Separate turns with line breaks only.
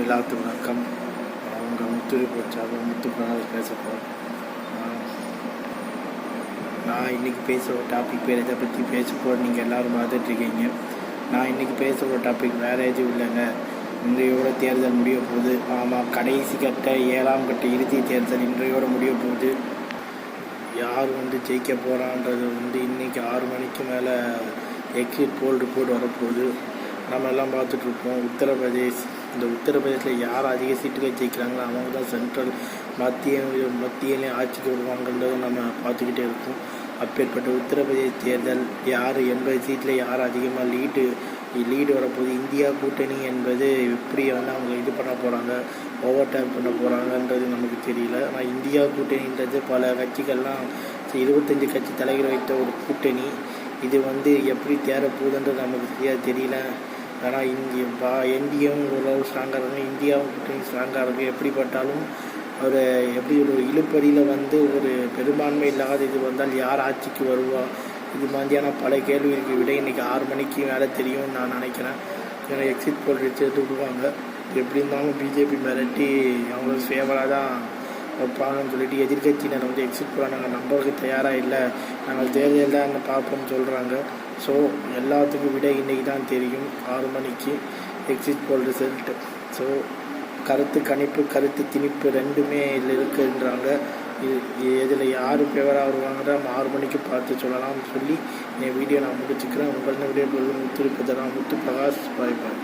எல்லாத்துக்கும் வணக்கம். அவங்க முத்துரி போச்சாக முத்து பிரகாஷ் பேச நான் இன்றைக்கி பேசுகிற டாபிக் பேர் எதை பற்றி பேச போகிற நீங்கள் எல்லோரும் பார்த்துட்ருக்கீங்க நான் இன்றைக்கி பேசுகிற டாபிக் வேறு எதுவும் இல்லைங்க. இன்றையோட தேர்தல் முடிய போகுது. ஆமாம் கடைசி கட்ட ஏழாம் கட்ட இறுதி தேர்தல் இன்றையோட முடிய போகுது. யார் வந்து ஜெயிக்க போகிறான்றது வந்து இன்றைக்கி ஆறு மணிக்கு மேலே எக்ஸிட் போல் ரிப்போர்ட் வரப்போகுது. நம்ம எல்லாம் பார்த்துட்ருப்போம் உத்தரப்பிரதேஷ் இந்த உத்தரப்பிரதேசத்தில் யார் அதிக சீட்டுகள் ஜெயிக்கிறாங்களோ அவங்க தான் சென்ட்ரல் மத்திய மத்தியிலையும் ஆட்சிக்கு வருவாங்கன்றதை நம்ம பார்த்துக்கிட்டே இருக்கோம். அப்பேற்பட்ட உத்தரப்பிரதேச தேர்தல் யார் எண்பது சீட்டில் யார் அதிகமாக லீடு லீடு வரப்போகுது? இந்தியா கூட்டணி என்பது எப்படி வந்து அவங்க இது பண்ண போகிறாங்க ஓவர் டேக் பண்ண போகிறாங்கன்றது நமக்கு தெரியல. ஆனால் இந்தியா கூட்டணின்றது பல கட்சிகள்லாம் இருபத்தஞ்சி கட்சி தலைவர் வைத்த ஒரு கூட்டணி. இது வந்து எப்படி தேரப்போகுதுன்றது நமக்கு சரியாக தெரியல. ஆனால் இந்திய பா என்டிஏவும் ஓரளவு ஸ்ட்ராங்காக இருக்கும் இந்தியாவும் கூட்டணி ஸ்ட்ராங்காக இருக்கும் எப்படிப்பட்டாலும் ஒரு எப்படி ஒரு இழுப்படியில் வந்து ஒரு பெரும்பான்மை இல்லாத இது வந்தால் யார் ஆட்சிக்கு வருவா? இது மாதிரியான பல கேள்விகளுக்கு விட இன்றைக்கி ஆறு மணிக்கு மேலே தெரியும்னு நான் நினைக்கிறேன். ஏன்னா எக்ஸிட் போல் எடுத்து விடுவாங்க. எப்படி இருந்தாலும் பிஜேபி மிரட்டி அவங்களுக்கு ஃபேவராக தான் வைப்பாங்கன்னு சொல்லிட்டு எதிர்கட்சியினர் வந்து எக்ஸிட் போல நாங்கள் நம்பருக்கு தயாராக இல்லை. நாங்கள் தேர்தல் தான் பார்ப்போம்னு சொல்கிறாங்க ஸோ எல்லாத்துக்கும் விட இன்றைக்கி தான் தெரியும். ஆறு மணிக்கு எக்ஸிட் போல் ரிசல்ட் ஸோ கருத்து கணிப்பு கருத்து திணிப்பு ரெண்டுமே இதில் இருக்குன்றாங்க. இதில் யார் ஃபேவராக வருவாங்கிற நம்ம ஆறு மணிக்கு பார்த்து சொல்லலாம்னு சொல்லி என் வீடியோ நான் முடிச்சுக்கிறேன். உங்களிடம் வீடியோ முத்து முத்து பிரகாஷ் பாய் பாய்